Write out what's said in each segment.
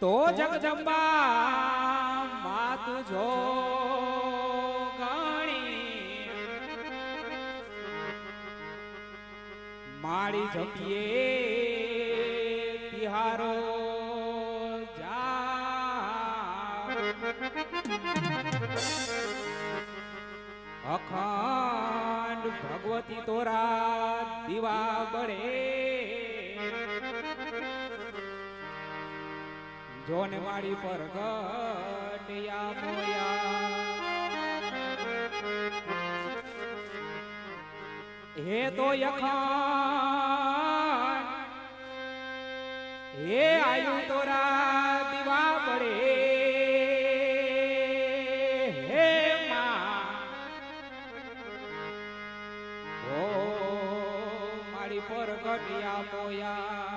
તો જગદંબા માત જો માળી જપીએ બિહારો અખંડ ભગવતી તોરા દીવા બળે. જોન મારી પર ગટિયા મોયા. હે તો યખાન હે આયુ તોરા દીવા પડે. હે માં ઓ મારી પર ગટિયા મોયા.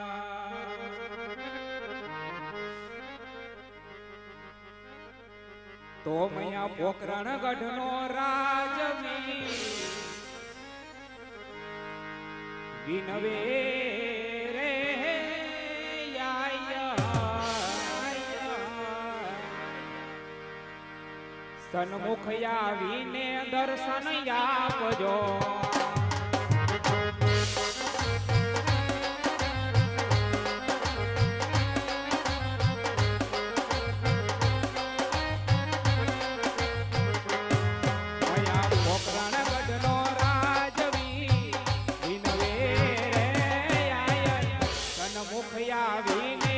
તો મૈયા પોકરણ ગઢનો રાજવી વિનવે રે સન્મુખ આવીને દર્શન આપજો. મુખ આવી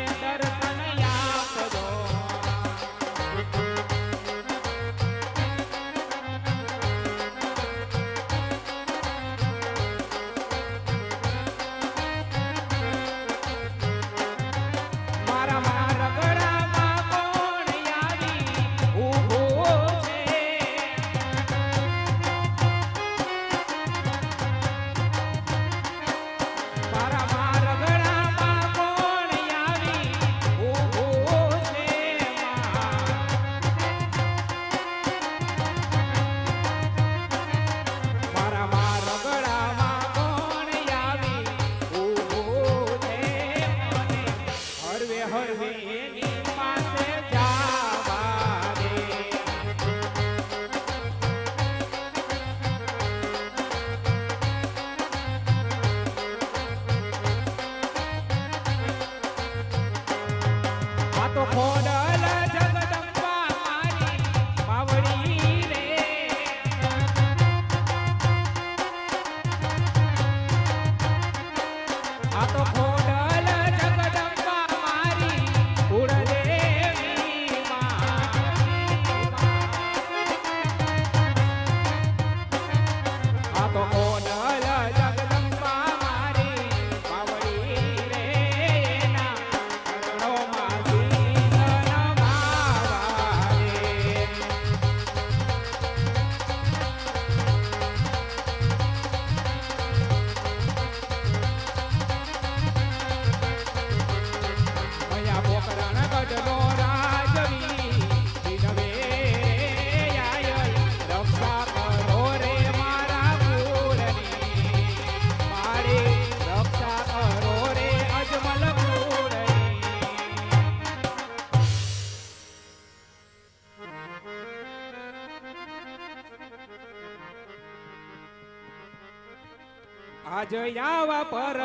આજ આવા પર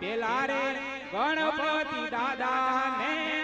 પેલા રે ગણપતિ દાદા ને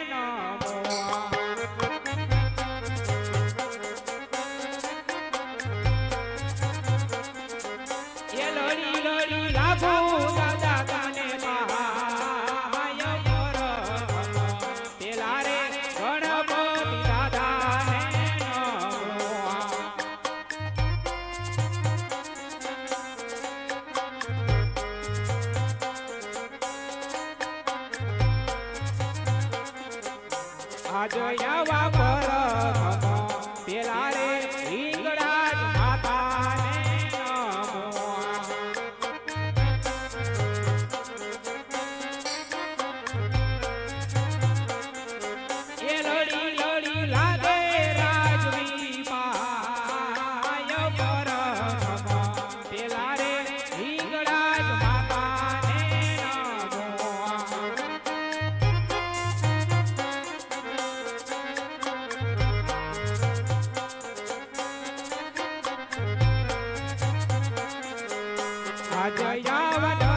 આજે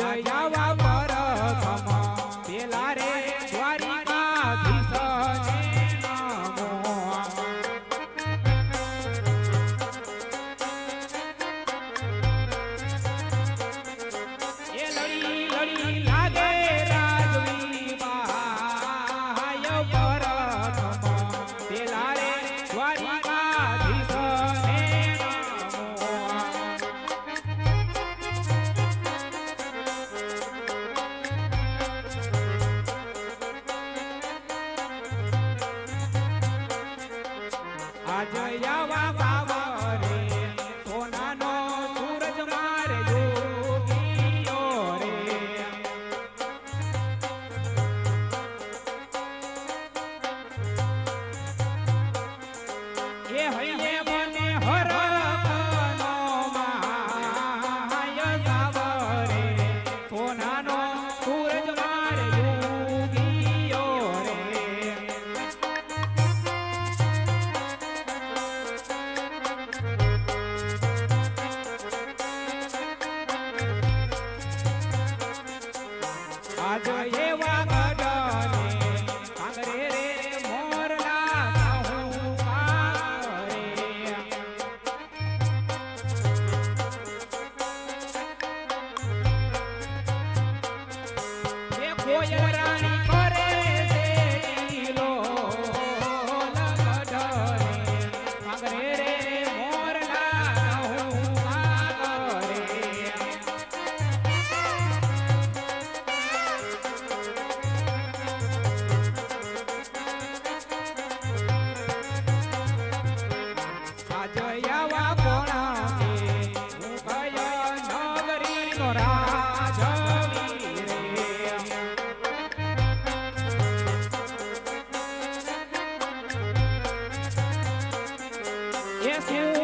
આજ યાવા પરથમ પેલા એ એ સુરે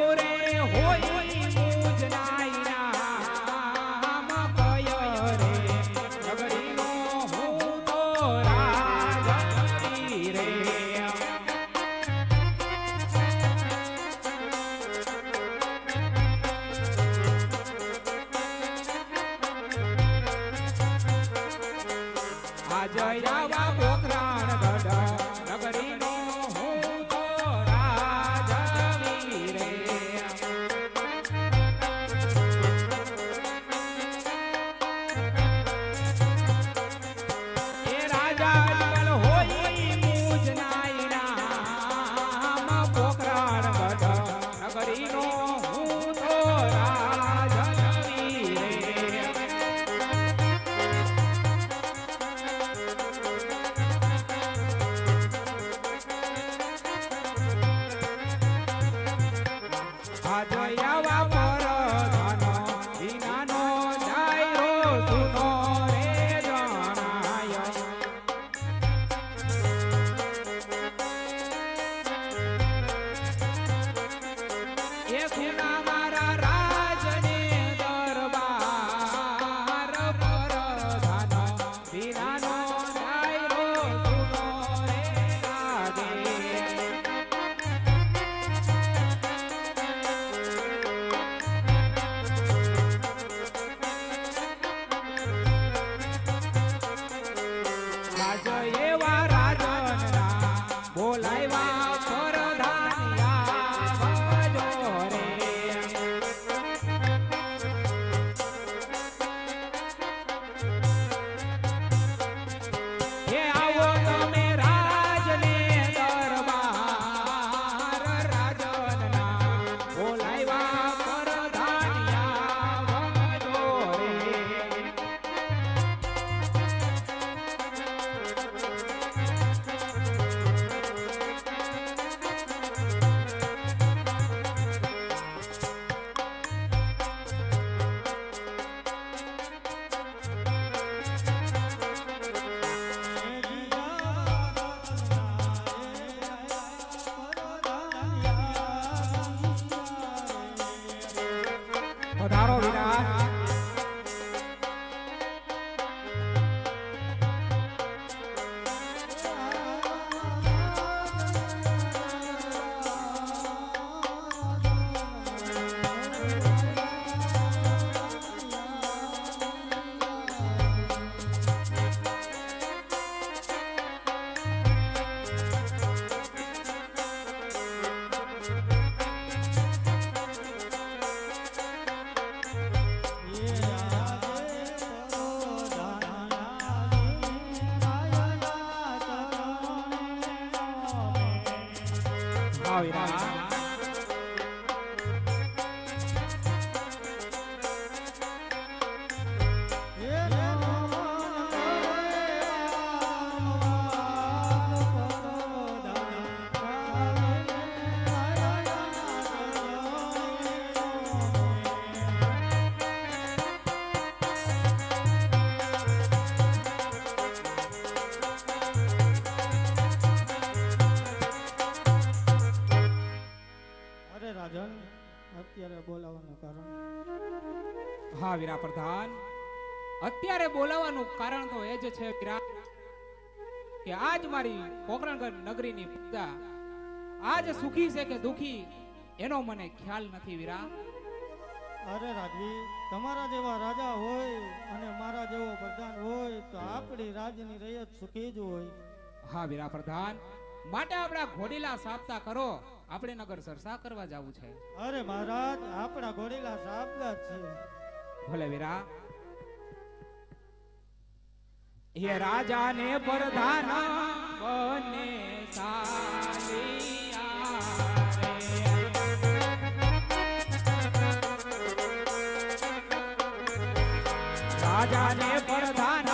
હા વીરા પ્રધાન. અત્યારે બોલાવાનું કારણ તો એ જ છે વીરા કે આજ મારી પોકરણગઢ નગરીની પૂજા આજ સુખી છે કે દુખી એનો મને ખ્યાલ નથી વીરા અરે રાજવી તમારા જેવા રાજા હોય અને મારા જેવો પ્રધાન હોય તો આપણી રાજ્યની રૈયત સુખી જ હોય. હા વીરા પ્રધાન માટે આપણા ઘોડીલા સાપતા કરો આપણે નગર સરસા કરવા જવું છે. અરે મહારાજ આપણા ઘોડીલા સાબદા છે ભલે વીરા. હે રાજા ને પ્રધાન બને સાલિયા રાજા ને પ્રધાન